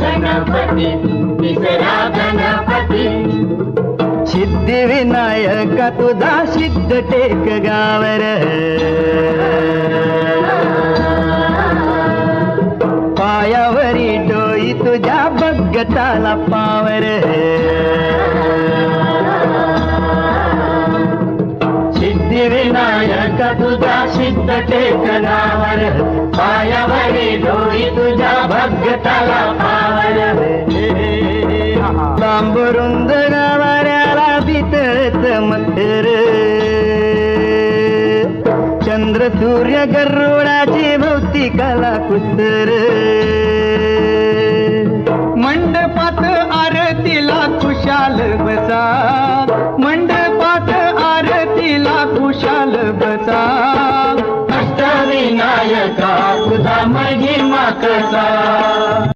ಗಣಪತಿ ಬಿಸರಾ ಗಣಪತಿ. ಸಿದ್ಧಿ ವಿನಾಯಕ ತುದಾ ಸಿದ್ಧ ಟೇಕ ಗಾವರ. ಪಾಯವರಿ ಡೋಯಿ ತುಜಾ ಬಗ್ಗ ತಾಲ ಪಾವರ. ಸಿದ್ಧಿ ವಿನಾಯಕ ತುದಾ ಸಿದ್ಧ ಟೇಕ ಗಾವರ. भगताला पावर लांबरुंद गावाऱ्याला बितळत मथर. चंद्र सूर्य गरुडाची भोवती कला कुतर मंडपात आरतीला खुशाल बसा मंडपात आरतीला खुशाल बसा अष्टविनायका तुझा महिमा कसा